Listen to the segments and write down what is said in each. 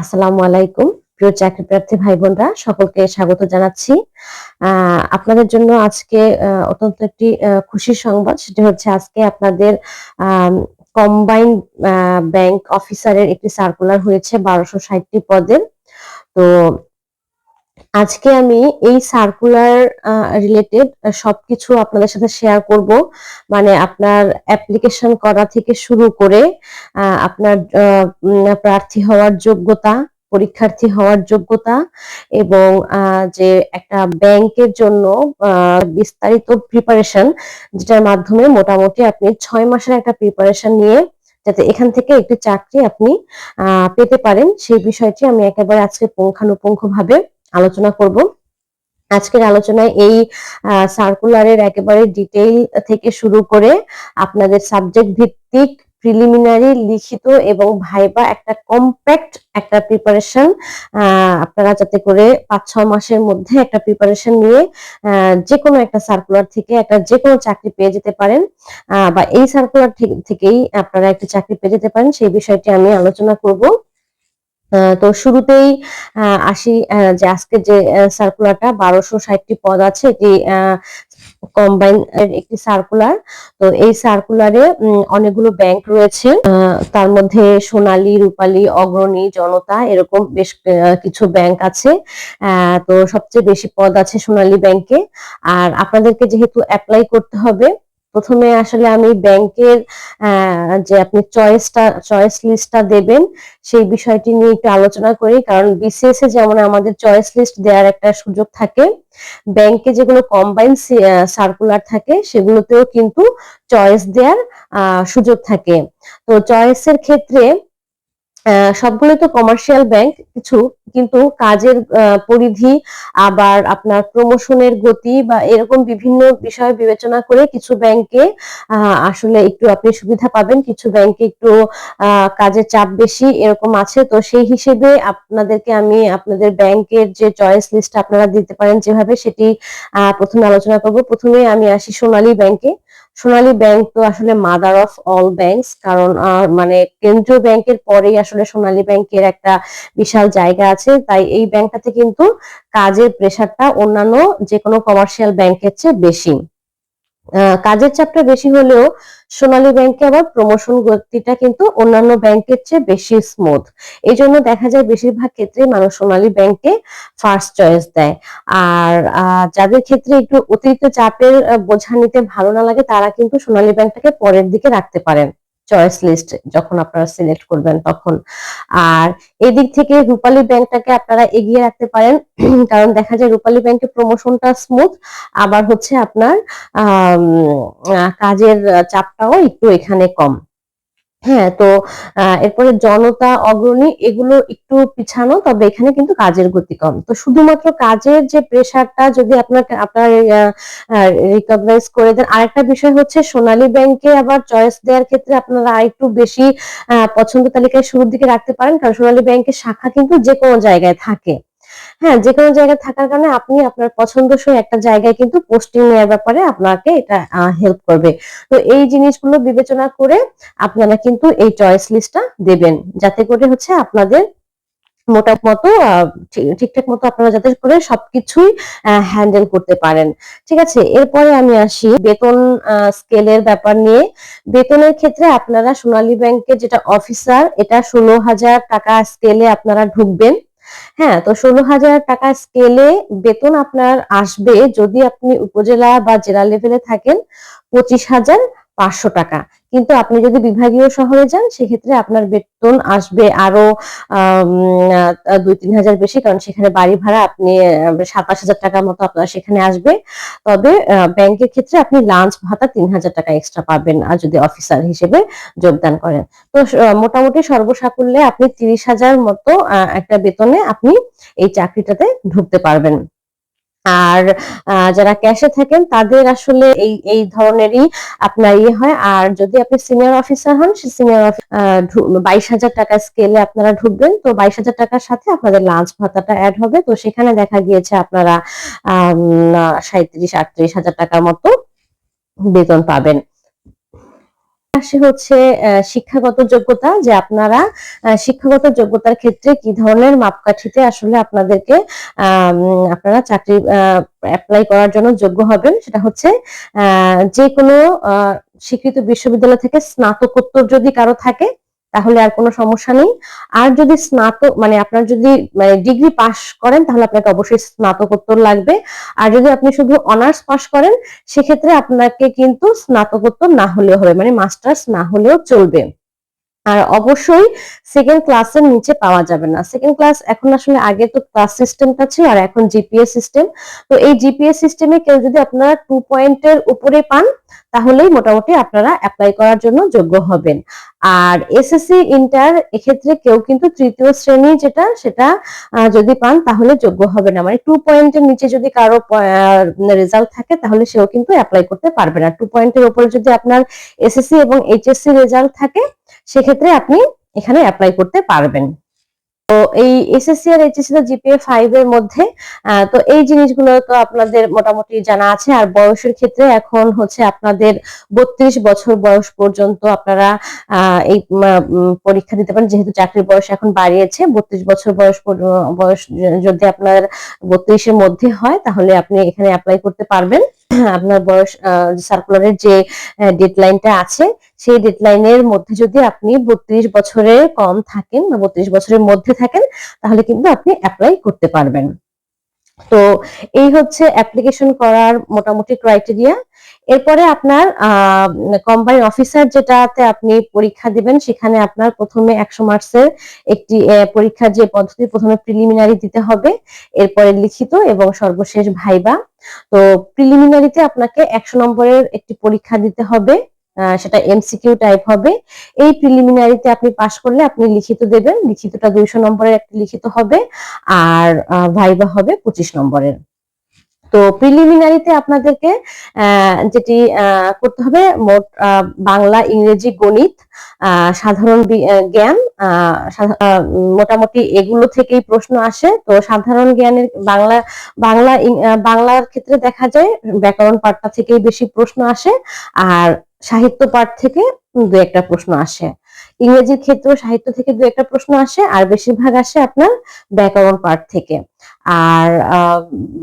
আসসালামু আলাইকুম। প্রিয় চাকরি প্রার্থী ভাই বোনরা সকলকে স্বাগত জানাচ্ছি। আপনাদের জন্য আজকে অত্যন্ত একটি খুশির সংবাদ। সেটি হচ্ছে আজকে আপনাদের কম্বাইন ব্যাংক অফিসারের একটি সার্কুলার হয়েছে বারোশো ষাটটি পদের। তো আজকে আমি এই সার্কুলার রিলেটেড সবকিছু আপনাদের সাথে শেয়ার করব। মানে আপনার অ্যাপ্লিকেশন করা থেকে শুরু করে আপনার প্রার্থী হওয়ার যোগ্যতা, পরীক্ষার্থী হওয়ার যোগ্যতা এবং যে একটা ব্যাংকের জন্য বিস্তারিত প্রিপারেশন যেটার মাধ্যমে মোটামুটি আপনি ছয় মাসের একটা প্রিপারেশন নিয়ে যাতে এখান থেকে একটি চাকরি আপনি পেতে পারেন। সেই বিষয়টি আমি একেবারে আজকে পুঙ্খানুপুঙ্খ ভাবে আলোচনা করব। আজকের আলোচনায় এই সার্কুলারের একেবারে ডিটেইল থেকে শুরু করে আপনাদের সাবজেক্ট ভিত্তিক প্রিলিমিনারি লিখিত এবং ভাইবা একটা কম্প্যাক্ট একটা প্রিপারেশন আপনারা যাতে করে পাঁচ ছ মাসের মধ্যে একটা প্রিপারেশন নিয়ে যে কোনো একটা সার্কুলার থেকে একটা যে কোনো চাকরি পেয়ে যেতে পারেন। বা এই সার্কুলার থেকেই আপনারা একটা চাকরি পেয়ে যেতে পারেন। সেই বিষয়টি আমি আলোচনা করব। তো শুরুতেই আসি যে আজকে যে সার্কুলারটা বারোশো ষাটটি পদ আছে, এটি কম্বাইন একটি সার্কুলার তো এই সার্কুলারে অনেকগুলো ব্যাংক রয়েছে তার মধ্যে সোনালী, রূপালী, অগ্রণী, জনতা, এরকম বেশ কিছু ব্যাংক আছে। তো সবচেয়ে বেশি পদ আছে সোনালী ব্যাংকে আর আপনাদেরকে যেহেতু অ্যাপ্লাই করতে হবে প্রথমে আসলে আমি ব্যাংকের যে আপনি চয়েসটা চয়েস লিস্টটা দেবেন, সেই বিষয়টি নিয়ে একটু আলোচনা করি। কারণ বিসিএস এ যেমন আমাদের চয়েস লিস্ট দেওয়ার একটা সুযোগ থাকে, ব্যাংকে যেগুলো কম্বাইন সার্কুলার থাকে, সেগুলোতেও কিন্তু চয়েস দেওয়ার সুযোগ থাকে। তো চয়েসের ক্ষেত্রে সবগুলো তো কমার্শিয়াল ব্যাংক কিছু, কিন্তু কাজের পরিধি, আবার আপনার প্রমোশনের গতি বা এরকম বিভিন্ন বিষয় বিবেচনা করে কিছু ব্যাংকে আসলে একটু আপনি সুবিধা পাবেন। কিছু ব্যাংকে একটু কাজের চাপ বেশি এরকম আছে। তো সেই হিসেবে আপনাদেরকে আমি আপনাদের ব্যাংকের যে চয়েস লিস্ট আপনারা দিতে পারেন যেভাবে সেটি প্রথমে আলোচনা করব। প্রথমে আমি আসি সোনালী ব্যাংকে সোনালী ব্যাংক তো আসলে মাদার অফ অল ব্যাংকস কারণ মানে কেন্দ্রীয় ব্যাংকের পরেই আসলে সোনালী ব্যাংকের একটা বিশাল জায়গা আছে। তাই এই ব্যাংকটাতে কিন্তু কাজের প্রেশারটা অন্যান্য যে কোনো কমার্শিয়াল ব্যাংকের চেয়ে বেশি। কাজের চাপটা বেশি হলেও সোনালী ব্যাংকে আবার প্রমোশন গতিটা কিন্তু অন্যান্য ব্যাংকের চেয়ে বেশি স্মুথ এই জন্য দেখা যায় বেশিরভাগ ক্ষেত্রে মানুষ সোনালী ব্যাংকে ফার্স্ট চয়েস দেয়। আর যাদের ক্ষেত্রে একটু অতিরিক্ত চাপের বোঝা নিতে ভালো না লাগে, তারা কিন্তু সোনালী ব্যাংকটাকে পরের দিকে রাখতে পারেন। চয়েস লিস্ট যখন আপনারা সিলেক্ট করবেন তখন। আর এদিক থেকে রূপালী ব্যাংকটাকে আপনারা এগিয়ে রাখতে পারেন। কারণ দেখা যায় রূপালী ব্যাংকের প্রমোশনটা স্মুথ আবার হচ্ছে আপনার কাজের চাপটাও একটু এখানে কম। হ্যাঁ তো এরপরে জনতা, অগ্রণী এগুলো একটু পিছানো, তবে এখানে কিন্তু কাজের গতি কম। তো শুধুমাত্র কাজের যে প্রেশারটা যদি আপনার আপনার রিকগনাইজ করে দেন, আরেকটা বিষয় হচ্ছে সোনালী ব্যাংকে আবার চয়েস দেওয়ার ক্ষেত্রে আপনারা আরেকটু বেশি পছন্দ তালিকায় শুরুর দিকে রাখতে পারেন, কারণ সোনালী ব্যাংকের শাখা কিন্তু যে কোনো জায়গায় থাকে। হ্যাঁ যে কোনো জায়গায় থাকার কারণে আপনি আপনার পছন্দসই একটা জায়গায় কিন্তু পোস্টিং নেওয়ার ব্যাপারে আপনাকে এটা হেল্প করবে। তো এই জিনিসগুলো বিবেচনা করে আপনারা কিন্তু এই চয়েস লিস্টটা দেবেন। যাতে করে হচ্ছে আপনাদের মোটামুটি মতো ঠিকঠাক মতো আপনারা যাতে করে সবকিছুই হ্যান্ডেল করতে পারেন। ঠিক আছে, এরপরে আমি আসি বেতন স্কেলের ব্যাপার নিয়ে। বেতনের ক্ষেত্রে আপনারা সোনালী ব্যাংকে যেটা অফিসার এটা ষোলো হাজার টাকা স্কেলে আপনারা ঢুকবেন। হ্যাঁ তো ষোলো হাজার টাকা স্কেলে বেতন আপনার আসবে যদি আপনি উপজেলা বা জেলা লেভেলে থাকেন পঁচিশ হাজার পাঁচশো টাকা। কিন্তু আপনি যদি বিভাগীয় শহরে যান, সেক্ষেত্রে আপনার বেতন আসবে আরও দুই তিন হাজার বেশি, কারণ সেখানে বাড়ি ভাড়া আপনি সাতাশ হাজার টাকার মতো আপনার সেখানে আসবে। তবে ব্যাংকের ক্ষেত্রে আপনি লাঞ্চ ভাতা তিন হাজার টাকা এক্সট্রা পাবেন, আর যদি অফিসার হিসেবে যোগদান করেন। তো মোটামুটি সর্বসাকুল্যে আপনি তিরিশ হাজার মতো একটা বেতনে আপনি এই চাকরিটাতে ঢুকতে পারবেন। আর যারা ক্যাশে থাকেন তাদের আসলে এই এই ধরনেরই আপনার ইয়ে হয়। আর যদি আপনি সিনিয়র অফিসার হন, সে সিনিয়র বাইশ হাজার টাকা স্কেলে আপনারা ঢুকবেন। তো বাইশ হাজার টাকার সাথে আপনাদের লাঞ্চ ভাতাটা অ্যাড হবে। তো সেখানে দেখা গিয়েছে আপনারা আহ সাঁত্রিশ আটত্রিশ হাজার টাকার মতো বেতন পাবেন। আসে হচ্ছে শিক্ষাগত যোগ্যতা, যে আপনারা শিক্ষাগত যোগ্যতার ক্ষেত্রে কি ধরনের মাপকাঠিতে আসলে আপনাদেরকে আপনারা চাকরি অ্যাপ্লাই করার জন্য যোগ্য হবেন? সেটা হচ্ছে যে কোনো স্বীকৃত বিশ্ববিদ্যালয় থেকে স্নাতকোত্তর যদি কারও থাকে তাহলে আর কোনো সমস্যা নেই। আর যদি স্নাতক মানে আপনার যদি মানে ডিগ্রি পাশ করেন, তাহলে আপনাকে অবশ্যই স্নাতকোত্তর লাগবে। আর যদি আপনি শুধু অনার্স পাশ করেন, সেক্ষেত্রে আপনাকে কিন্তু স্নাতকোত্তর না হলেও হবে মানে মাস্টার্স না হলেও চলবে। আর অবশ্যই সেকেন্ড ক্লাসের নিচে পাওয়া যাবে না। সেকেন্ড ক্লাস এখন আসলে আগে তো ক্লাস সিস্টেমটা ছিল, আর এখন জিপিএস সিস্টেম তো এই জিপিএস সিস্টেমে কেউ যদি আপনারা টু পয়েন্টের উপরে পান তাহলেই মোটামুটি আপনারা অ্যাপ্লাই করার জন্য যোগ্য হবেন। আর এসএসসি ইন্টার এক্ষেত্রে কেউ কিন্তু তৃতীয় শ্রেণি যেটা, সেটা যদি পান তাহলে যোগ্য হবে না মানে টু পয়েন্টের নিচে যদি কারও রেজাল্ট থাকে তাহলে সেও কিন্তু অ্যাপ্লাই করতে পারবে না। টু পয়েন্টের উপরে যদি আপনার এসএসসি এবং এইচএসসি রেজাল্ট থাকে, সেক্ষেত্রে আপনি এখানে অ্যাপ্লাই করতে পারবেন। তো এই এসএসসি আর এইচএসসি তো জিপিএ ফাইভ এর মধ্যে তো এই জিনিসগুলো তো আপনাদের মোটামুটি জানা আছে। আর বয়সের ক্ষেত্রে এখন হচ্ছে আপনাদের বত্রিশ বছর বয়স পর্যন্ত আপনারা এই পরীক্ষা দিতে পারেন। যেহেতু চাকরির বয়স এখন বাড়িয়েছে, বত্রিশ বছর বয়স বয়স যদি আপনার বত্রিশের মধ্যে হয়, তাহলে আপনি এখানে অ্যাপ্লাই করতে পারবেন। আপনার বয়স সার্কুলারের যে ডেডলাইনটা আছে সেই ডেডলাইনের মধ্যে যদি আপনি বত্রিশ বছরের কম থাকেন বা বত্রিশ বছরের মধ্যে থাকেন, তাহলে কিন্তু আপনি অ্যাপ্লাই করতে পারবেন। তো এই হচ্ছে অ্যাপ্লিকেশন করার মোটামুটি ক্রাইটেরিয়া এরপরে আপনার কম্বাইন অফিসার যেটাতে আপনি পরীক্ষা দিবেন, সেখানে আপনার প্রথমে একশো মার্কসের একটি পরীক্ষার যে পদ্ধতি, প্রথমে প্রিলিমিনারি দিতে হবে, এরপরে লিখিত এবং সর্বশেষ ভাইবা। তো প্রিলিমিনারিতে আপনাকে একশো নম্বরের একটি পরীক্ষা দিতে হবে। সেটা এমসিকিউ টাইপ হবে। এই প্রিলিমিনারিতে আপনি পাশ করলে আপনি লিখিত দেবেন। লিখিতটা দুইশো নম্বরের একটি লিখিত হবে। আর ভাইবা হবে পঁচিশ নম্বরের। তো প্রিলিমিনারিতে আপনাদেরকে যেটি করতে হবে, মোট বাংলা, ইংরেজি, গণিত সাধারণ জ্ঞান মোটামুটি এগুলো থেকেই প্রশ্ন আসে। তো সাধারণ জ্ঞানের বাংলা বাংলা বাংলার ক্ষেত্রে দেখা যায়, ব্যাকরণ পাঠটা থেকেই বেশি প্রশ্ন আসে। আর সাহিত্য পাঠ থেকে দু একটা প্রশ্ন আসে। ইংরেজির ক্ষেত্রেও সাহিত্য থেকে দু একটা প্রশ্ন আসে, আর বেশিরভাগ আসে আপনার ব্যাকরণ পাঠ থেকে। আর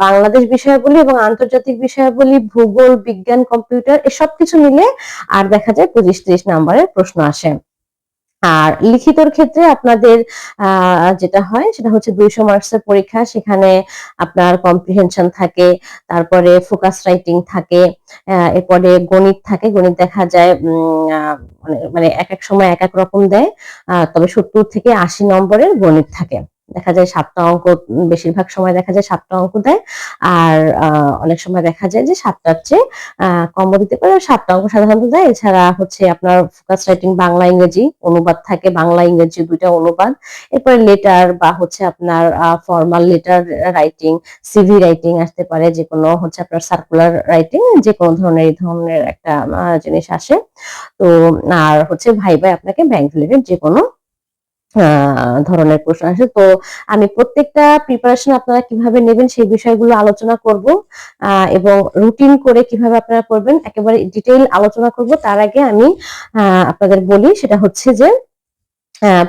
বাংলাদেশ বিষয়গুলি এবং আন্তর্জাতিক বিষয়গুলি ভূগোল, বিজ্ঞান, কম্পিউটার, এসব কিছু মিলে আর দেখা যায় পঁচিশ, ত্রিশ নাম্বারের প্রশ্ন আসে। আর লিখিতর ক্ষেত্রে আপনাদের যেটা হয়, সেটা হচ্ছে দুইশো মার্কসের পরীক্ষা। সেখানে আপনার কম্প্রিহেনশন থাকে, তারপরে ফোকাস রাইটিং থাকে এরপরে গণিত থাকে। গণিত দেখা যায় মানে- মানে এক এক সময় এক এক রকম দেয়। তবে সত্তর থেকে আশি নম্বরের গণিত থাকে। দেখা যায় সাতটা অঙ্ক, বেশিরভাগ সময় দেখা যায় সাতটা অঙ্ক দেয়। আর অনেক সময় দেখা যায় যে সাতটার চেয়ে কমও দিতে পারে। সাতটা অঙ্ক সাধারণত দেয়। এছাড়া হচ্ছে আপনার ফোকাস রাইটিং বাংলা, ইংরেজি অনুবাদ থাকে। বাংলা, ইংরেজি দুইটা অনুবাদ। এরপরে লেটার বা হচ্ছে আপনার formal letter writing CV writing আসতে পারে। যে কোনো হচ্ছে আপনার সার্কুলার রাইটিং যে কোনো ধরনের, এই ধরনের একটা জিনিস আসে। তো, আর হচ্ছে ভাই ভাই আপনাকে ব্যাংক রিলেটেড যে কোনো ধরনের প্রশ্ন আসে। তো আমি প্রত্যেকটা প্রিপারেশন আপনারা কীভাবে নেবেন সেই বিষয়গুলো আলোচনা করব এবং রুটিন করে কীভাবে আপনারা করবেন একেবারে ডিটেইল আলোচনা করব। তার আগে আমি আপনাদের বলি, সেটা হচ্ছে যে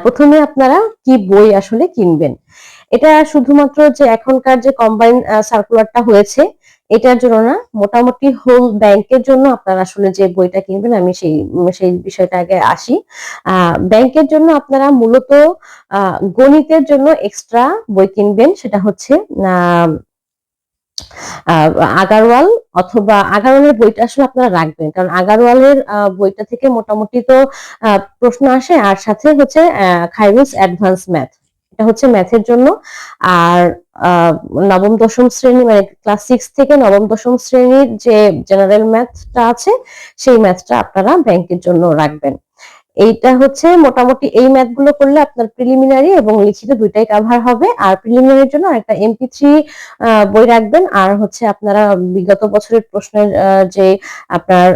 প্রথমে আপনারা কি বই আসলে কিনবেন? এটা শুধুমাত্র যে এখনকার যে কম্বাইন সার্কুলারটা হয়েছে এটার জন্য না, মোটামুটি হোল ব্যাংকের জন্য আপনারা আসলে যে বইটা কিনবেন, আমি সেই সেই বিষয়টা আগে আসি। ব্যাংকের জন্য আপনারা মূলত গণিতের জন্য এক্সট্রা বই কিনবেন, সেটা হচ্ছে আগারওয়াল অথবা আগারওয়ালের বইটা আসলে আপনারা রাখবেন। কারণ আগারওয়ালের বইটা থেকে মোটামুটি তো প্রশ্ন আসে, আর সাথে হচ্ছে খাইরুস অ্যাডভান্স ম্যাথ এটা হচ্ছে ম্যাথের জন্য। আর নবম, দশম শ্রেণি মানে ক্লাস সিক্স থেকে নবম, দশম শ্রেণির যে জেনারেল ম্যাথটা আছে, সেই ম্যাথটা আপনারা ব্যাংকের জন্য রাখবেন। এইটা হচ্ছে মোটামুটি এই ম্যাথগুলো করলে আপনার প্রিলিমিনারি এবং লিখিত দুইটাই কাভার হবে। আর প্রিলিমিনারির জন্য একটা এমপি থ্রি বই রাখবেন। আর হচ্ছে আপনারা বিগত বছরের প্রশ্নের যে আপনার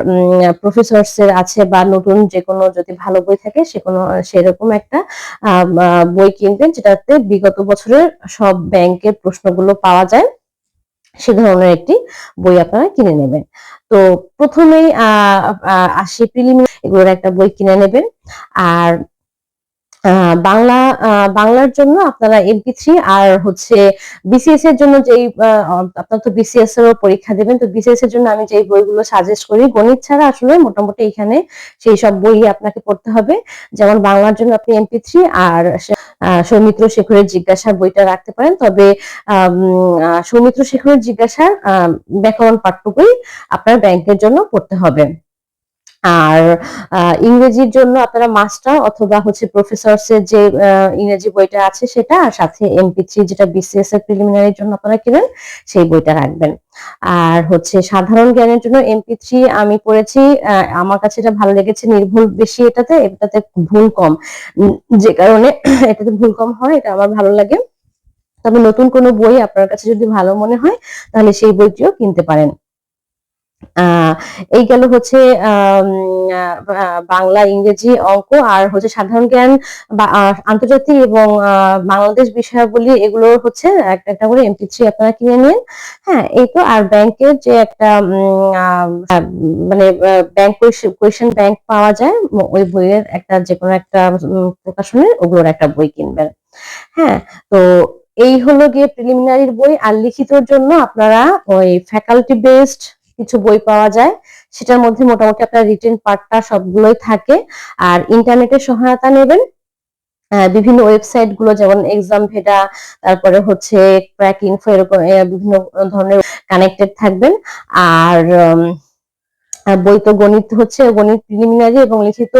প্রফেসরস এর আছে বা নতুন যে কোনো যদি ভালো বই থাকে সে কোনো, সেরকম একটা বই কিনবেন যেটাতে বিগত বছরের সব ব্যাংকের প্রশ্নগুলো পাওয়া যায়। সে ধরনের একটি বই আপনারা কিনে নেবেন। তো প্রথমেই আসি এগুলোর একটা বই কিনে নেবেন। আর বাংলা বাংলার জন্য আপনারা এমপি থ্রি আর হচ্ছে বিসিএস এর জন্য যেই আপনারা তো বিসিএস এরও পরীক্ষা দেবেন, তো বিসিএস এর জন্য আমি যেই বইগুলো সাজেস্ট করি, গণিত ছাড়া আসলে মোটামুটি এখানে সেই সব বই আপনাকে পড়তে হবে। যেমন বাংলার জন্য আপনি এমপি থ্রি আর সৌমিত্র শেখরের জিজ্ঞাসার বইটা রাখতে পারেন। তবে সৌমিত্র শেখরের জিজ্ঞাসার ব্যাকরণ পাঠ্যবই আপনার ব্যাংকের জন্য পড়তে হবে। আর ইংরেজির জন্য আপনারা মাস্টার অথবা হচ্ছে প্রফেসরস এর যে ইংরেজি বইটা আছে সেটা, আর সাথে এমপি থ্রি যেটা বিসিএস এর প্রিলিমিনারির জন্য আপনারা কিনেন, সেই বইটা রাখবেন। আর হচ্ছে সাধারণ জ্ঞানের জন্য এমপি থ্রি আমি পড়েছি আমার কাছে এটা ভালো লেগেছে নির্ভুল বেশি এটাতে এটাতে ভুল কম। যে কারণে এটাতে ভুল কম হয়, এটা আমার ভালো লাগে। তবে নতুন কোনো বই আপনার কাছে যদি ভালো মনে হয়, তাহলে সেই বইটিও কিনতে পারেন। এই গেল হচ্ছে বাংলা ইংরেজি অঙ্ক আর হচ্ছে সাধারণ জ্ঞান বা আন্তর্জাতিক এবং বাংলাদেশ বিষয়াবলী এগুলো হচ্ছে একটা একটা করে এমপি থ্রি আপনারা কিনে নিন। হ্যাঁ এই তো, আর ব্যাংকের যে একটা মানে ব্যাংক কোয়েশন ব্যাংক পাওয়া যায় ওই বইয়ের একটা যে কোনো একটা প্রকাশনের ওগুলোর একটা বই কিনবেন। হ্যাঁ তো এই হলো গিয়ে প্রিলিমিনারির বই, আর লিখিতর জন্য আপনারা ওই ফ্যাকাল্টি বেসড কিছু বই পাওয়া যায়, সেটার মধ্যে মোটামুটি আপনার রিটেন পার্টটা সবগুলোই থাকে। আর ইন্টারনেটের সহায়তা নেবেন। বিভিন্ন ওয়েবসাইটগুলো যেমন এক্সাম ভেডা তারপরে হচ্ছে ক্র্যাক ইনফো এরকম বিভিন্ন ধরনের কানেক্টেড থাকবেন। আর বই তো গণিত হচ্ছে, গণিত প্রিলিমিনারি এবং লিখিত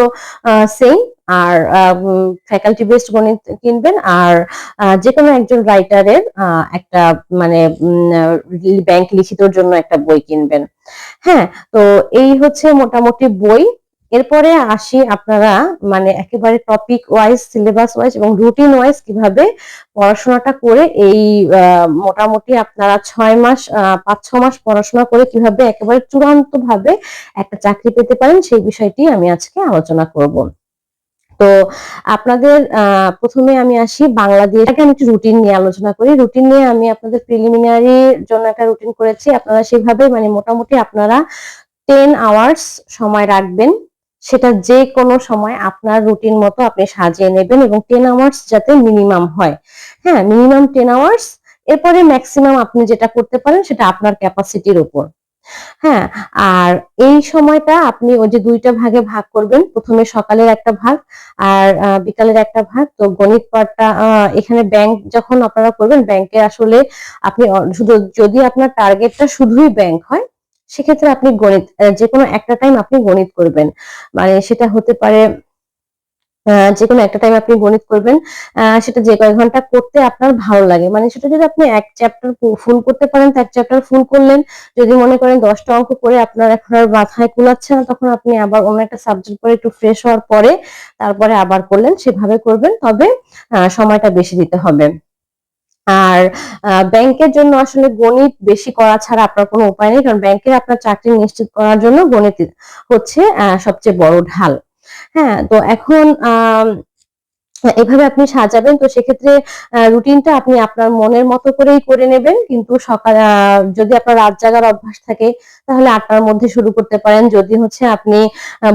সেম আর ফ্যাকাল্টি বেসড গণিত কিনবেন আর যে কোনো একজন রাইটারের একটা মানে ব্যাংক লিখিতর জন্য একটা বই কিনবেন। হ্যাঁ তো এই হচ্ছে মোটামুটি বই। এরপরে আসি আপনারা মানে একেবারে টপিক ওয়াইজ সিলেবাস ওয়াইজ এবং রুটিন ওয়াইজ কীভাবে পড়াশোনাটা করে এই মোটামুটি আপনারা ছয় মাস পাঁচ, ছ মাস পড়াশোনা করে কীভাবে একেবারে চূড়ান্ত ভাবে একটা চাকরি পেতে পারেন সেই বিষয়টি আমি আজকে আলোচনা করব। তো আপনাদের প্রথমে আমি আসি বাংলাদেশ। আগে আমি একটু রুটিন নিয়ে আলোচনা করি। রুটিন নিয়ে আমি আপনাদের প্রিলিমিনারির জন্য একটা রুটিন করেছি। আপনারা সেভাবে মানে মোটামুটি আপনারা টেন আওয়ার্স সময় রাখবেন। সেটা যে কোনো সময় আপনার রুটিন মতো আপনি সাজিয়ে নেবেন এবং টেন আওয়ার্স যাতে মিনিমাম হয়। হ্যাঁ মিনিমাম টেন আওয়ার্স এরপরে ম্যাক্সিমাম আপনি যেটা করতে পারেন সেটা আপনার ক্যাপাসিটির উপর। হ্যাঁ আর এই সময়টা আপনি ওই যে দুইটা ভাগে ভাগ করবেন। প্রথমে সকালের একটা ভাগ আর বিকালের একটা ভাগ। তো গণিত পাঠটা এখানে ব্যাংক যখন আপনারা করবেন ব্যাংকে আসলে আপনি শুধু যদি আপনার টার্গেটটা শুধুই ব্যাংক হয়, সেক্ষেত্রে আপনি গণিত যে কোনো একটা টাইম আপনি গণিত করবেন। মানে সেটা হতে পারে যে কোনো একটা টাইম আপনি গণিত করবেন সেটা যে কয়েক ঘণ্টা করতে আপনার ভালো লাগে। মানে সেটা যদি আপনি এক চ্যাপ্টার ফুল করতে পারেন, তো এক চ্যাপ্টার ফুল করলেন, যদি মনে করেন দশটা অঙ্ক করে আপনার এখন আর মাথায় কুলাচ্ছে না, তখন আপনি আবার অন্য একটা সাবজেক্ট পরে একটু ফ্রেশ হওয়ার পরে তারপরে আবার করলেন, সেভাবে করবেন। তবে সময়টা বেশি দিতে হবে। আর ব্যাংকের জন্য আসলে গণিত বেশি করা ছাড়া আপনার কোনো উপায় নেই, কারণ ব্যাংকের আপনার চাকরি নিশ্চিত করার জন্য গণিত হচ্ছে সবচেয়ে বড় ঢাল। হ্যাঁ তো এখন এভাবে আপনি সাজাবেন, তো সেক্ষেত্রে রুটিনটা আপনি আপনার মনের মতো করেই করে নেবেন। কিন্তু সকাল যদি আপনার রাত জাগার অভ্যাস থাকে, তাহলে আটটার মধ্যে শুরু করতে পারেন। যদি হচ্ছে আপনি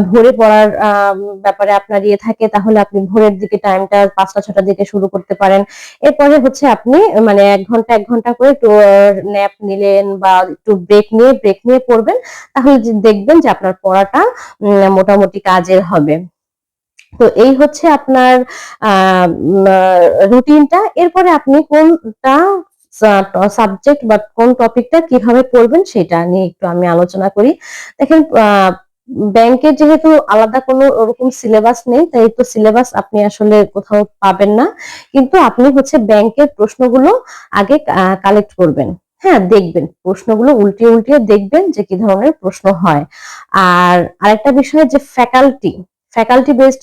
ভোরে পড়ার ব্যাপারে আপনার ইয়ে থাকে, তাহলে আপনি ভোরের দিকে টাইমটা পাঁচটা, ছটার দিকে শুরু করতে পারেন। এরপরে হচ্ছে আপনি মানে এক ঘণ্টা এক ঘণ্টা করে একটু ন্যাপ নিলেন বা একটু ব্রেক নিয়ে ব্রেক নিয়ে পড়বেন, তাহলে দেখবেন যে আপনার পড়াটা মোটামুটি কাজের হবে। তো এই হচ্ছে আপনার রুটিনটা। এরপরে আপনি কোনটা সাবজেক্ট বা কোন টপিকটা কীভাবে পড়বেন সেটা নিয়ে একটু আমি আলোচনা করি। দেখেন ব্যাংকে যেহেতু আলাদা কোনো ওরকম সিলেবাস নেই, তাই তো সিলেবাস আপনি আসলে কোথাও পাবেন না। কিন্তু আপনি হচ্ছে ব্যাংকের প্রশ্নগুলো আগে কালেক্ট করবেন। হ্যাঁ দেখবেন। প্রশ্নগুলো উল্টিয়ে উল্টিয়ে দেখবেন যে কি ধরনের প্রশ্ন হয়। আর আরেকটা বিষয় যে ফ্যাকাল্টি ফ্যাকাল্টি বেসড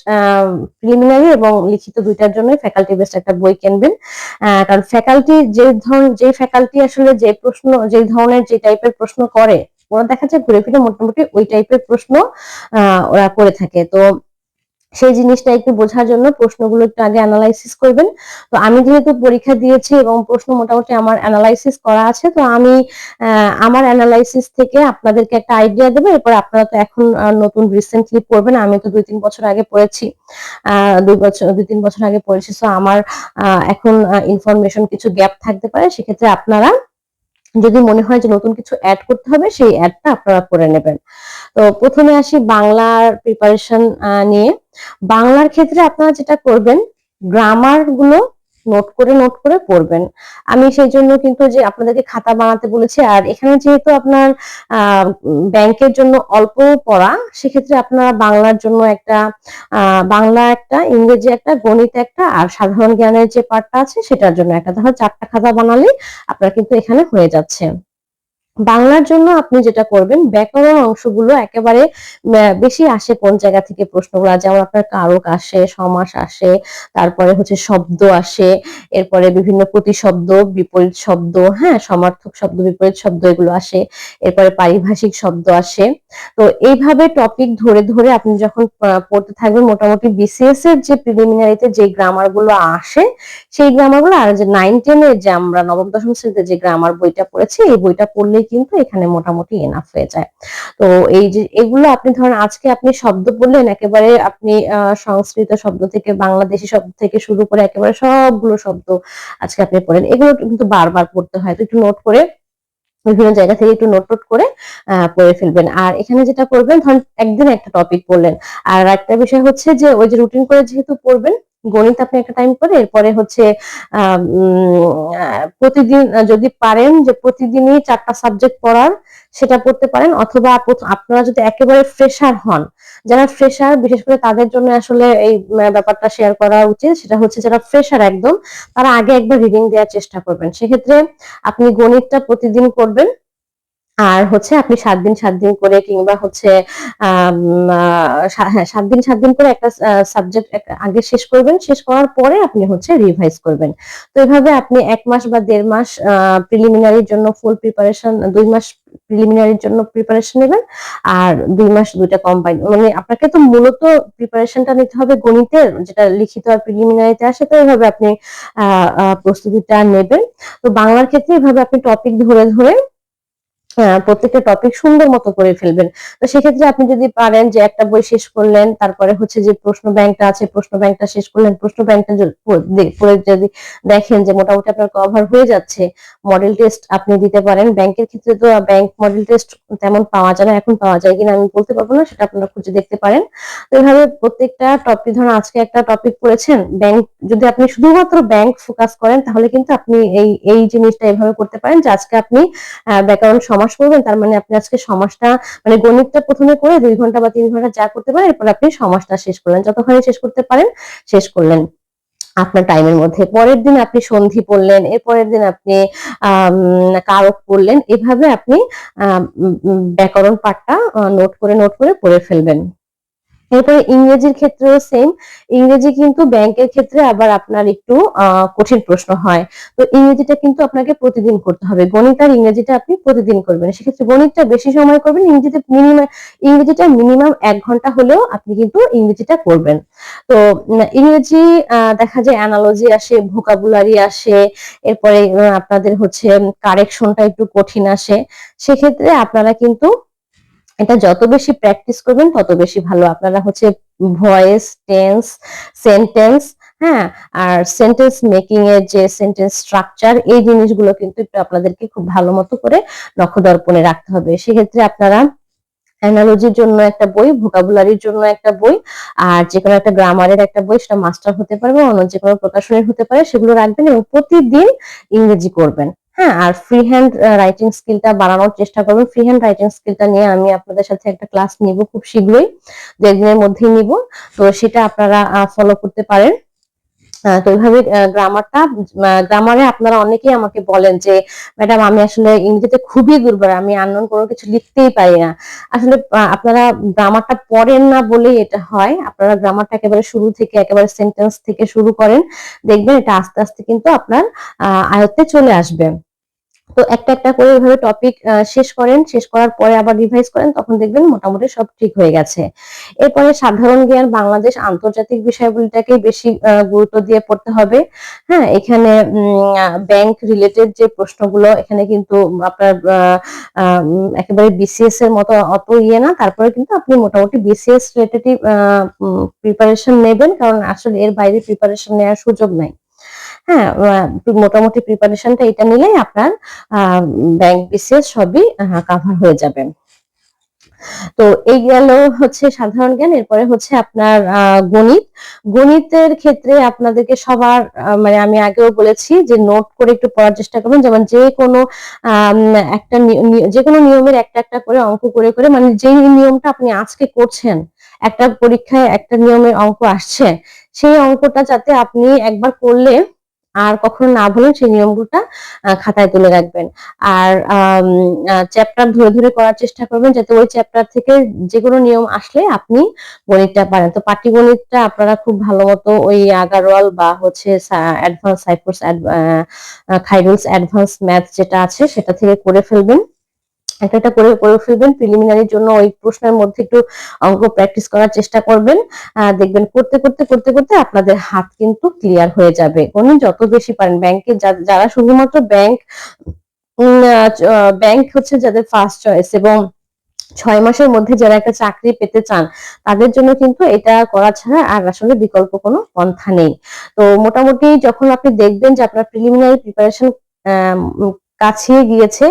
প্রিলিমিনারি এবং লিখিত দুইটার জন্য ফ্যাকাল্টি বেসড একটা বই কিনবেন। কারণ ফ্যাকাল্টি যে ধরন, যে ফ্যাকাল্টি আসলে যে প্রশ্ন, যে ধরনের যে টাইপের প্রশ্ন করে, ওরা দেখা যায় ঘুরে ফিরে মোটামুটি ওই টাইপের প্রশ্ন ওরা করে থাকে। তো সেই জিনিসটা একটু বোঝার জন্য প্রশ্নগুলো একটু আগে অ্যানালাইসিস করবেন। তো আমি যেহেতু পরীক্ষা দিয়েছি এবং প্রশ্ন মোটামুটি আমার অ্যানালাইসিস করা আছে, তো আমি আমার অ্যানালাইসিস থেকে আপনাদেরকে একটা আইডিয়া দেবো। এরপর আপনারা তো এখন নতুন রিসেন্টলি পড়বেন, আমি তো দুই তিন বছর আগে পড়েছি। দুই বছর, দুই তিন বছর আগে পড়েছি তো আমার এখন ইনফরমেশন কিছু গ্যাপ থাকতে পারে। সেক্ষেত্রে আপনারা যদি মনে হয় যে নতুন কিছু অ্যাড করতে হবে, সেই অ্যাডটা আপনারা করে নেবেন। তো প্রথমে আসি বাংলার প্রিপারেশন নিয়ে। বাংলার ক্ষেত্রে আপনারা যেটা করবেন গ্রামারগুলো নোট করে নোট করে পড়বেন। আমি সেই জন্য কিন্তু যে আপনাদেরকে খাতা বানাতে বলেছি, আর এখানে যেহেতু আপনার ব্যাংকের জন্য অল্প পড়া, সেক্ষেত্রে আপনারা বাংলার জন্য একটা বাংলা একটা, ইংরেজি একটা, গণিত একটা, আর সাধারণ জ্ঞানের যে পার্টটা আছে সেটার জন্য একটা। তাহলে চারটা খাতা বানালে আপনার কিন্তু এখানে হয়ে যাচ্ছে। বাংলার জন্য আপনি যেটা করবেন ব্যাকরণ অংশগুলো একেবারে বেশি আসে কোন জায়গা থেকে প্রশ্নগুলো যেমন আপনার কারক আসে, সমাস আসে, তারপরে হচ্ছে শব্দ আসে, এরপরে বিভিন্ন প্রতিশব্দ, বিপরীত শব্দ হ্যাঁ সমার্থক শব্দ, বিপরীত শব্দ এগুলো আসে, এরপরে পারিভাষিক শব্দ আসে। তো এইভাবে টপিক ধরে ধরে আপনি যখন পড়তে থাকবেন, মোটামুটি বিসিএস এর যে প্রিলিমিনারিতে যে গ্রামারগুলো আসে, সেই গ্রামারগুলো আর যে নাইন টেনের যে আমরা নবম, দশম শ্রেণীতে যে গ্রামার বইটা পড়েছি, এই বইটা পড়লেই কিন্তু এখানে মোটামুটি এনাফ হয়ে যায়। তো এই যে এগুলো আপনি ধরেন আজকে আপনি শব্দ বললেন, একেবারে আপনি সংস্কৃত শব্দ থেকে, বাংলাদেশি শব্দ থেকে শুরু করে একেবারে সবগুলো শব্দ আজকে আপনি পড়েন। এগুলো কিন্তু বারবার পড়তে হয়। তো একটু নোট করে বিভিন্ন জায়গা থেকে একটু নোট টোট করে পড়ে ফেলবেন। আর এখানে যেটা করবেন, ধরেন একদিন একটা টপিক পড়লেন আর একটা বিষয় হচ্ছে যে, ওই যে রুটিন করে যেহেতু পড়বেন, গণিত আপনি একটা টাইম করে, এরপরে হচ্ছে প্রতিদিন, যদি পারেন যে প্রতিদিনই চারটা সাবজেক্ট পড়ার সেটা পড়তে পারেন, অথবা আপনারা যদি একেবারে ফ্রেশার হন, যারা ফ্রেশার বিশেষ করে তাদের জন্য আসলে এই ব্যাপারটা শেয়ার করা উচিত, সেটা হচ্ছে যারা ফ্রেশার একদম, তারা আগে একবার রিডিং দেওয়ার চেষ্টা করবেন। সেক্ষেত্রে আপনি গণিতটা প্রতিদিন করবেন আর হচ্ছে আপনি সাত দিন সাত দিন করে কিংবা হচ্ছে হ্যাঁ সাত দিন সাত দিন করে একটা সাবজেক্ট আগে শেষ করবেন, শেষ করার পরে আপনি হচ্ছে রিভাইজ করবেন। তো এভাবে আপনি এক মাস বা দেড় মাস প্রিলিমিনারির জন্য ফুল প্রিপারেশন দুই মাস প্রিলিমিনারির জন্য প্রিপারেশন নেবেন, আর দুই মাস দুইটা কম্বাইন মানে আপনাকে তো মূলত প্রিপারেশনটা নিতে হবে গণিতের, যেটা লিখিত আর প্রিলিমিনারিতে আসে, তো এভাবে আপনি প্রস্তুতিটা নেবেন। তো বাংলার ক্ষেত্রে এভাবে আপনি টপিক ধরে ধরে প্রত্যেকটা টপিক সুন্দর মতো করে ফেলবেন। তো সেক্ষেত্রে আপনি যদি পারেন যে একটা বই শেষ করলেন, তারপরে হচ্ছে যে প্রশ্ন ব্যাংকটা আছে, প্রশ্ন ব্যাংকটা শেষ করলেন, প্রশ্ন ব্যাংকটা পড়ে যদি দেখেন যে মোটামুটি আপনার কভার হয়ে যাচ্ছে মডেল টেস্ট আপনি দিতে পারেন। ব্যাংকের ক্ষেত্রে তো ব্যাংক মডেল টেস্ট তেমন পাওয়া যায় না, এখন পাওয়া যায় কিনা আমি বলতে পারব না, সেটা আপনারা খুঁজে দেখতে পারেন। তো এইভাবে প্রত্যেকটা টপিক ধরুন আজকে একটা টপিক পড়েছেন ব্যাংক যদি আপনি শুধুমাত্র ব্যাংক ফোকাস করেন, তাহলে কিন্তু আপনি এই এই জিনিসটা এভাবে করতে পারেন যে আজকে আপনি ব্যাকরণ সমাজ করবেন, তার মানে আপনি আজকে সমাজটা মানে গণিতটা প্রথমে করে দুই ঘণ্টা বা তিন ঘণ্টা যা করতে পারেন, এরপর আপনি সমাজটা শেষ করলেন। যতক্ষণে শেষ করতে পারেন, শেষ করলেন আপনার টাইমের মধ্যে। পরের দিন আপনি সন্ধি পড়লেন এর পরের দিন আপনি কারক পড়লেন, এভাবে আপনি ব্যাকরণ পাঠটা নোট করে নোট করে পড়ে ফেলবেন। এরপরে ইংরেজির ক্ষেত্রেও সেম ইংরেজি কিন্তু ব্যাংকের ক্ষেত্রে আবার আপনার একটু কঠিন প্রশ্ন হয়। তো ইংরেজিটা কিন্তু আপনাকে প্রতিদিন করতে হবে। গণিত আর ইংরেজিটা আপনি প্রতিদিন করবেন। সেক্ষেত্রে গণিতটা বেশি সময় করবেন, ইংরেজিতে মিনিমাম ইংরেজিটা মিনিমাম এক ঘণ্টা হলেও আপনি কিন্তু ইংরেজিটা করবেন। তো ইংরেজি দেখা যায় অ্যানালজি আসে ভোকাবুলারি আসে, এরপরে আপনাদের হচ্ছে কারেকশনটা একটু কঠিন আসে। সেক্ষেত্রে আপনারা কিন্তু এটা যত বেশি প্র্যাকটিস করবেন, তত বেশি ভালো। আপনারা হচ্ছে ভয়েস টেন্স সেন্টেন্স হ্যাঁ আর সেন্টেন্স মেকিং এর যে সেন্টেন্স স্ট্রাকচার এই জিনিসগুলো কিন্তু একটু আপনাদেরকে খুব ভালো মতো করে নখদর্পণে রাখতে হবে। সেক্ষেত্রে আপনারা অ্যানালজির জন্য একটা বই ভোকাবুলারির জন্য একটা বই, আর যে কোনো একটা গ্রামারের একটা বই, সেটা মাস্টার হতে পারবে, অন্য যে কোনো প্রকাশনের হতে পারে, সেগুলো রাখবেন এবং প্রতিদিন ইংরেজি করবেন। হ্যাঁ আর ফ্রি হ্যান্ড রাইটিং স্কিলটা বাড়ানোর চেষ্টা করবেন। ফ্রি হ্যান্ড রাইটিং স্কিলটা নিয়ে আমি আপনাদের সাথে একটা ক্লাস নিব খুব শীঘ্রই দু মধ্যেই নিব। তো সেটা আপনারা ফলো করতে পারেন। তো এইভাবে গ্রামারটা গ্রামারে আপনারা অনেকেই আমাকে বলেন যে, ম্যাডাম, আমি আসলে ইংরেজিতে খুবই দুর্বল, আমি আননোন কোনো কিছু লিখতেই পারি না। আসলে আপনারা গ্রামারটা পড়েন না বলেই এটা হয়। আপনারা গ্রামারটা একেবারে শুরু থেকে, একেবারে সেন্টেন্স থেকে শুরু করেন। দেখবেন এটা আস্তে আস্তে কিন্তু আপনার, আহ, আয়ত্তে চলে আসবে। তো একটা একটা করে এভাবে টপিক শেষ করেন, শেষ করার পরে আবার রিভাইজ করেন, তখন দেখবেন মোটামুটি সব ঠিক হয়ে গেছে। এরপরে সাধারণ জ্ঞান, বাংলাদেশ আন্তর্জাতিক বিষয়গুলিটাকে বেশি গুরুত্ব দিয়ে পড়তে হবে। হ্যাঁ এখানে ব্যাংক রিলেটেড যে প্রশ্নগুলো, এখানে কিন্তু আপনার একেবারে বিসিএস এর মতো অত ইয়ে না। তারপরে কিন্তু আপনি মোটামুটি বিসিএস রিলেটেড প্রিপারেশন নেবেন, কারণ আসলে এর বাইরে প্রিপারেশন নেওয়ার সুযোগ নাই। হ্যাঁ মোটামুটি প্রিপারেশনটা এটা নিলেই আপনার ব্যাংক বিসিএস সবই কাভার হয়ে যাবে। তো এই গেল হচ্ছে সাধারণ জ্ঞান, এরপরে হচ্ছে আপনার গণিত। গণিতের ক্ষেত্রে আপনাদেরকে সবার মানে আমি আগেও বলেছি যে নোট করে একটু পড়ার চেষ্টা করবেন। যেমন যে কোনো একটা যে কোনো নিয়মের একটা একটা করে অঙ্ক করে করে মানে যেই নিয়মটা আপনি আজকে করছেন, একটা পরীক্ষায় একটা নিয়মের অঙ্ক আসছে, সেই অঙ্কটা যাতে আপনি একবার করলে আর কখনো না ভুলেন সেই নিয়মগুলোটা খাতায় তুলে রাখবেন। আর চ্যাপ্টার ধরে ধরে করার চেষ্টা করবেন যাতে ওই চ্যাপ্টার থেকে যে কোনো নিয়ম আসলে আপনি গণিতটা পারেন। তো পাটিগণিতটা আপনারা খুব ভালো মতো ওই আগারওয়াল বা হচ্ছে অ্যাডভান্স সাইফোর্স খাইরুলস অ্যাডভান্স ম্যাথ যেটা আছে সেটা থেকে করে ফেলবেন। একটা একটা করে করে ফেলবেন। প্রিলিমিনারির জন্য ওই প্রশ্নের মধ্যে একটু অঙ্ক প্র্যাকটিস করার চেষ্টা করবেন। দেখবেন করতে করতে করতে করতে আপনাদের হাত কিন্তু ক্লিয়ার হয়ে যাবে। গণিত যত বেশি পারেন ব্যাংকে যারা শুধুমাত্র ব্যাংক ব্যাংক হচ্ছে যাদের ফার্স্ট চয়েস এবং ছয় মাসের মধ্যে যারা একটা চাকরি পেতে চান, তাদের জন্য কিন্তু এটা করা ছাড়া আর আসলে বিকল্প কোনো পন্থা নেই। তো মোটামুটি যখন আপনি দেখবেন যে আপনার প্রিলিমিনারি প্রিপারেশন কাছিয়ে গিয়েছে,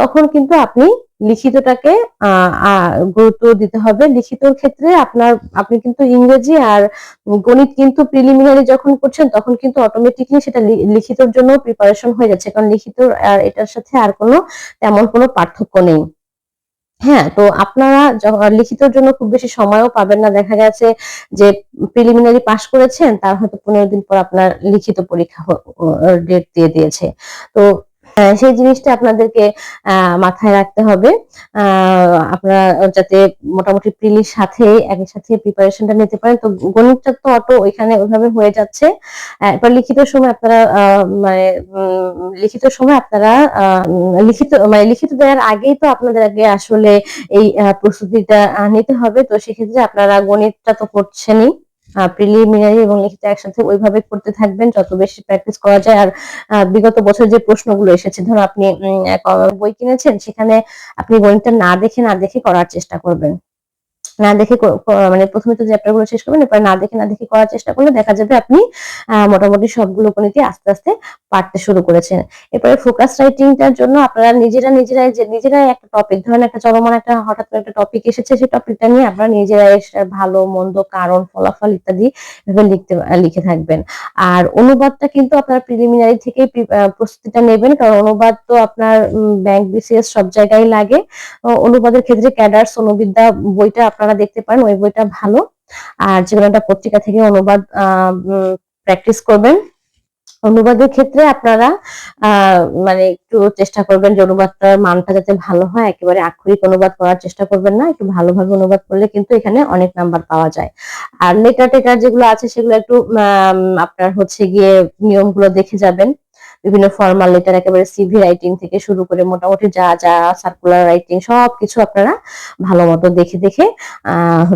তখন কিন্তু আপনি লিখিতটাকে গুরুত্ব দিতে হবে। লিখিতর ক্ষেত্রে আপনার, আপনি কিন্তু ইংরেজি আর গণিত কিন্তু প্রিলিমিনারি যখন করছেন, তখন কিন্তু অটোমেটিকলি সেটা লিখিতর জন্য প্রিপারেশন হয়ে যাচ্ছে। কারণ লিখিত আর এটার সাথে আর কোনো, তেমন কোনো পার্থক্য নেই। হ্যাঁ তো আপনারা লিখিতর জন্য খুব বেশি সময়ও পাবেন না। দেখা গেছে যে প্রিলিমিনারি পাশ করেছেন, তার হয়তো পনেরো দিন পর আপনার লিখিত পরীক্ষা ডেট দিয়ে দিয়েছে। তো সেই জিনিসটা আপনাদেরকে মাথায় রাখতে হবে। আপনারা যাতে মোটামুটি প্রিলির সাথে একই সাথে প্রিপারেশনটা নিতে পারেন। তো গণিতটা তো অটো ওইখানে ওইভাবে হয়ে যাচ্ছে। এবার লিখিত সময় আপনারা মানে লিখিত সময় আপনারা লিখিত মানে লিখিত দেওয়ার আগেই তো আপনাদের আগে আসলে এই প্রস্তুতিটা নিতে হবে। তো সেক্ষেত্রে আপনারা গণিতটা তো করছেনই। প্রিলিমিনারি এবং লিখিত একসাথে ওইভাবে করতে থাকবেন। যত বেশি প্র্যাকটিস করা যায়, আর বিগত বছর যে প্রশ্নগুলো এসেছে ধরো আপনি বই কিনেছেন, সেখানে আপনি গণিতটা না দেখে না দেখে করার চেষ্টা করবেন। না দেখে মানে প্রথমে তো চ্যাপ্টারগুলো শেষ করবেন, এরপর না দেখে না দেখে করার চেষ্টা করলে দেখা যাবে আপনি মোটামুটি সবগুলো গণিতই আস্তে আস্তে পারতে শুরু করেছেন। এরপরে ফোকাস রাইটিংটার জন্য আপনারা নিজেরা নিজেরাই যে, নিজেরাই একটা টপিক ধরেন একটা চলমান একটা, হঠাৎ করে একটা টপিক এসেছে, সেই টপিকটা নিয়ে আপনারা নিজেরাই ভালো, মন্দ, কারণ, ফলাফল ইত্যাদি এভাবে লিখতে, লিখে থাকবেন। আর অনুবাদটা কিন্তু আপনার প্রিলিমিনারি থেকেই প্রস্তুতিটা নেবেন, কারণ অনুবাদ তো আপনার ব্যাংক বিসিএস সব জায়গায় লাগে। অনুবাদের ক্ষেত্রে ক্যাডার সোনবিদ্যা বইটা আপনারা দেখতে পারেন, ওই বইটা ভালো। আর যে কোনো একটা পত্রিকা থেকে অনুবাদ প্র্যাকটিস করবেন। অনুবাদের ক্ষেত্রে আপনারা মানে একটু চেষ্টা করবেন যে অনুবাদটার মানটা যাতে ভালো হয়। একেবারে আক্ষরিক অনুবাদ করার চেষ্টা করবেন না, একটু ভালোভাবে অনুবাদ করলে কিন্তু এখানে অনেক নাম্বার পাওয়া যায়। আর লেটার টেটার যেগুলো আছে, সেগুলো একটু আপনার হচ্ছে গিয়ে নিয়মগুলো দেখে যাবেন। বিভিন্ন ফর্মাল লেটার একেবারে সিভি রাইটিং থেকে শুরু করে মোটামুটি যা যা সার্কুলার রাইটিং সবকিছু আপনারা ভালো মতো দেখে দেখে, আহ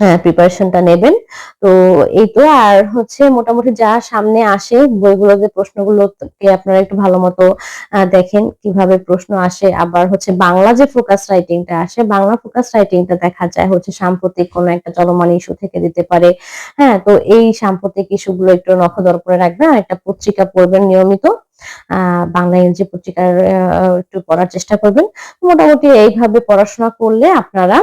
হচ্ছে প্রিপারেশনটা নেবেন। তো এই তো, আর হচ্ছে মোটামুটি যা সামনে আসে, বইগুলো যে প্রশ্নগুলোকে আপনারা একটু ভালো মতো দেখেন কীভাবে প্রশ্ন আসে। আবার হচ্ছে বাংলা যে ফোকাস রাইটিংটা আসে, বাংলা ফোকাস রাইটিংটা দেখা যায় হচ্ছে সাম্প্রতিক কোনো একটা চলমান ইস্যু থেকে দিতে পারে। হ্যাঁ তো এই সাম্প্রতিক ইস্যুগুলো একটু নখদর করে রাখবেন। আর একটা পত্রিকা পড়বেন নিয়মিত। বাংলা ইংরেজি পত্রিকার একটু পড়ার চেষ্টা করবেন। মোটামুটি এইভাবে পড়াশোনা করলে আপনারা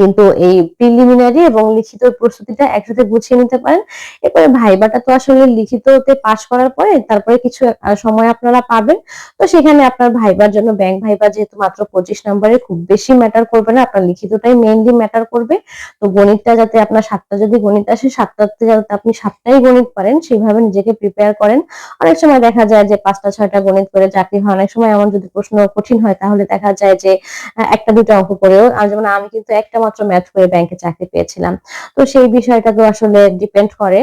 কিন্তু এই প্রিলিমিনারি এবং লিখিত প্রস্তুতিটা একসাথে গুছিয়ে নিতে পারেন। এরপরে ভাইবাটা তো আসলে লিখিততে পাশ করার পরে তারপরে কিছু সময় আপনারা পাবেন। তো সেখানে আপনার ভাইবার জন্য ব্যাংক ভাইবা যেহেতু মাত্র পঁচিশ নম্বরে খুব বেশি ম্যাটার করবে না, আপনার লিখিতটাই মেইনলি ম্যাটার করবে। তো গণিতটা যাতে আপনার সাতটা যদি গণিত আসে, সাতটাতে যাতে আপনি সাতটাই গণিত পারেন, সেইভাবে নিজেকে প্রিপেয়ার করেন। অনেক সময় দেখা যায় যে পাঁচটা, ছয়টা গণিত করে চাকরি হয়, অনেক সময় এমন যদি প্রশ্ন কঠিন হয়, তাহলে দেখা যায় যে একটা, দুটো অঙ্ক করেও যেমন আমি কিন্তু এক একটা মাত্র ম্যাথ করে ব্যাংকে চাকরি পেয়েছিলাম। তো সেই বিষয়টা তো আসলে ডিপেন্ড করে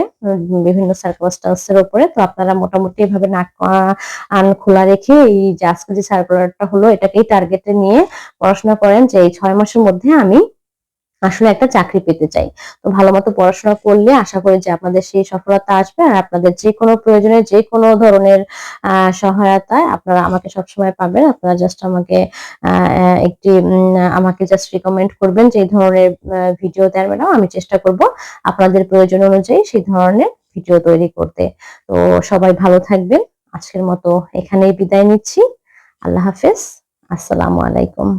বিভিন্ন সার্কামস্টান্সের উপরে। তো আপনারা মোটামুটি এভাবে নাক আন খোলা রেখে এই যে আজকে যে সার্কুলারটা হলো, এটাকেই টার্গেটে নিয়ে পড়াশোনা করেন যে এই ছয় মাসের মধ্যে আমি আসলে একটা চাকরি পেতে চাই। তো ভালো মতো পড়াশোনা করলে আশা করি যে আপনাদের সেই সফলতা আসবে আর আপনাদের যে কোনো প্রয়োজনে যে কোনো ধরনের সহায়তায় আপনারা আমাকে সবসময় পাবেন। আপনারা জাস্ট আমাকে একটি আমাকে জাস্ট রিকমেন্ড করবেন যে ধরনের ভিডিও দেন ম্যাডাম আমি চেষ্টা করব আপনাদের প্রয়োজন অনুযায়ী সেই ধরনের ভিডিও তৈরি করতে। তো সবাই ভালো থাকবেন। আজকের মতো এখানেই বিদায় নিচ্ছি। আল্লাহ হাফেজ। আসসালামু আলাইকুম।